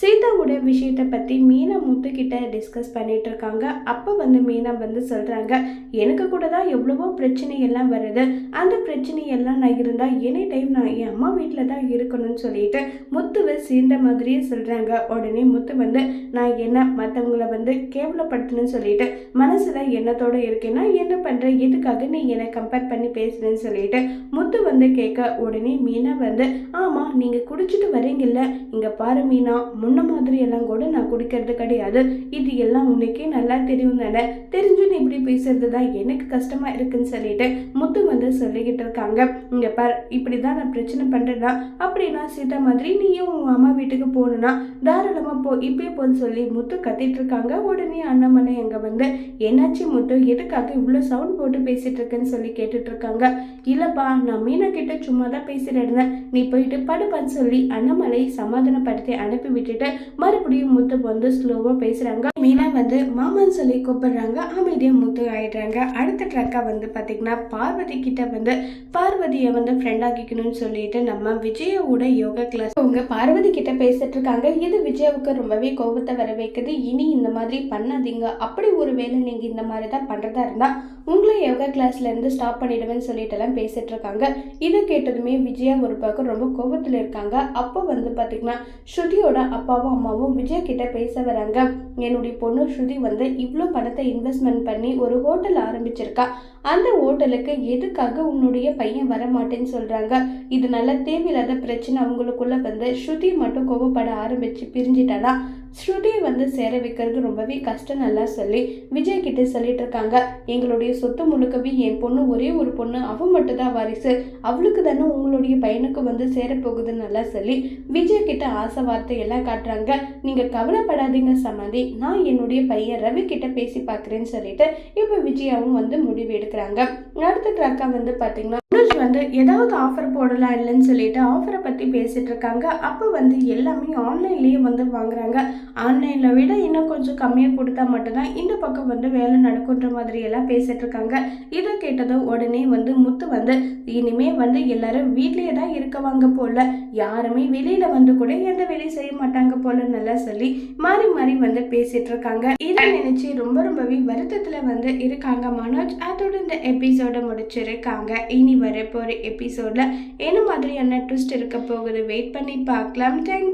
சீதாவோட விஷயத்தை பற்றி மீனா முத்துக்கிட்ட டிஸ்கஸ் பண்ணிட்டு இருக்காங்க. அப்போ வந்து மீனா வந்து சொல்கிறாங்க எனக்கு கூட தான் எவ்வளவோ பிரச்சனை எல்லாம் வருது. அந்த பிரச்சனை எல்லாம் நான் இருந்தால் எனி டைம் நான் என் அம்மா வீட்டில் தான் இருக்கணும்னு சொல்லிட்டு முத்துவை சேர்ந்த மாதிரியே சொல்கிறாங்க உடனே முத்து வந்து நான் என்ன மற்றவங்கள வந்து கேவலப்படுத்தணும்னு சொல்லிட்டு மனசில் எண்ணத்தோடு இருக்கேன்னா என்ன பண்ணுற எதுக்காக நீ என்னை கம்பேர் பண்ணி பேசுறேன்னு சொல்லிட்டு முத்து வந்து கேட்க உடனே மீனா வந்து ஆமாம் நீங்கள் குடிச்சிட்டு வரீங்கல்ல. இங்கே பாரு மீனா முன்ன மாதிரி எல்லாம் கூட நான் குடிக்கிறது கிடையாது. இது எல்லாம் உனக்கே நல்லா தெரியும் தானே தெரிஞ்சு நீ இப்படி பேசுறது தான் எனக்கு கஷ்டமா இருக்குன்னு சொல்லிட்டு முத்து வந்து சொல்லிக்கிட்டு இருக்காங்க. இங்க பார் இப்படி தான் நான் பிரச்சனை பண்றேன்னா அப்படின்னா சீதா மாதிரி நீயும் உன் அம்மா வீட்டுக்கு போகணும்னா தாராளமா போ இப்பயே போன்னு சொல்லி முத்து கத்திட்டு இருக்காங்க. உடனே அண்ணாமலை அங்க வந்து என்னாச்சு முத்து? எதுக்காக இவ்வளோ சவுண்ட் போட்டு பேசிட்டு இருக்கேன்னு சொல்லி கேட்டுட்டு இருக்காங்க. இல்லப்பா நான் மீனா கிட்ட சும்மா தான் பேசிட்டு இருந்தேன். நீ போயிட்டு படுப்பான்னு சொல்லி அண்ணாமலை சமாதானப்படுத்தி அனுப்பி விட்டு கிட்ட மறுபடியும் முத்து வந்து ஸ்லோவா பேசுறாங்க. மீனா வந்து மாமான்னு சொல்லி கூப்பிடுறாங்க. அமைதியா முத்து ஆயிடுறாங்க. அடுத்த ட்ரக்கா வந்து பாத்தீங்கன்னா பார்வதி கிட்ட வந்து பார்வதியை வந்து ஃப்ரெண்ட் ஆக்கிக்கணும்னு சொல்லிட்டு நம்ம விஜயோட யோகா கிளாஸ் அவங்க பார்வதி கிட்ட பேசிட்டு இருக்காங்க. இது விஜயாவுக்கு ரொம்பவே கோபத்தை வர வைக்குது. இனி இந்த மாதிரி பண்ணாதீங்க. அப்படி ஒருவேளை நீங்க இந்த மாதிரி தான் பண்றதா இருந்தா உங்களை யோகா கிளாஸ்லேருந்து ஸ்டாப் பண்ணிடுவேன்னு சொல்லிட்டு எல்லாம் இருக்காங்க இதை கேட்டதுமே விஜயா ஒரு பக்கம் ரொம்ப கோபத்தில் இருக்காங்க. அப்போ வந்து பார்த்திங்கன்னா ஸ்ருதியோட அப்பாவும் அம்மாவும் விஜயா கிட்ட பேச வராங்க. என்னுடைய பொண்ணு ஸ்ருதி வந்து இவ்வளோ பணத்தை இன்வெஸ்ட்மெண்ட் பண்ணி ஒரு ஹோட்டல் ஆரம்பிச்சிருக்கா. அந்த ஹோட்டலுக்கு எதுக்காக உன்னுடைய பையன் வர மாட்டேன்னு சொல்கிறாங்க இது நல்ல தேவையில்லாத பிரச்சனை அவங்களுக்குள்ளே வந்து ஸ்ருதி மட்டும் கோவப்பட ஆரம்பிச்சு பிரிஞ்சிட்டானா? ஸ்ருதியை வந்து சேர வைக்கிறது ரொம்பவே கஷ்டம் நல்லா சொல்லி விஜய் கிட்ட சொல்லிட்டு இருக்காங்க. எங்களுடைய சொத்து முழுக்கவே என் பொண்ணு ஒரே ஒரு பொண்ணு அவன் மட்டும் தான் வாரிசு. அவளுக்கு தானே உங்களுடைய பையனுக்கு வந்து சேரப்போகுதுன்னு நல்லா சொல்லி விஜய் கிட்ட ஆசை வார்த்தை எல்லாம் காட்டுறாங்க. நீங்க கவலைப்படாதீங்க சமாதி. நான் என்னுடைய பையன் ரவி கிட்ட பேசி பார்க்குறேன்னு சொல்லிட்டு இப்போ விஜயாவும் வந்து முடிவு எடுக்கிறாங்க. அடுத்த ட்ராக்கா வந்து பார்த்தீங்கன்னா மனோஜ் வந்து ஏதாவது ஆஃபர் போடலாம் இல்லைன்னு சொல்லிட்டு ஆஃபரை பற்றி பேசிட்டு இருக்காங்க. அப்போ வந்து எல்லாமே ஆன்லைன்லேயே வந்து வாங்குறாங்க. ஆன்லைனில் விட இன்னும் கொஞ்சம் கம்மியாக கொடுத்தா மட்டும்தான் இந்த பக்கம் வந்து வேலை நடக்குன்ற மாதிரி எல்லாம் பேசிட்டு இருக்காங்க. இதை கேட்டதும் உடனே வந்து முத்து வந்து இனிமே வந்து எல்லாரும் வீட்லயே தான் இருக்கவாங்க போல. யாருமே வெளியில வந்து கூட எந்த வேலையும் செய்ய மாட்டாங்க போல நல்லா சொல்லி மாறி மாறி வந்து பேசிட்டு இருக்காங்க. இதை நினைச்சு ரொம்ப ரொம்பவே வருத்தத்துல வந்து இருக்காங்க மனோஜ். அதோட இந்த எபிசோட முடிச்சிருக்காங்க. இனி வர போற எபிசோட்ல என்ன மாதிரியான ட்விஸ்ட் இருக்க போகுது? வெயிட் பண்ணி பார்க்கலாம். தேங்க்யூ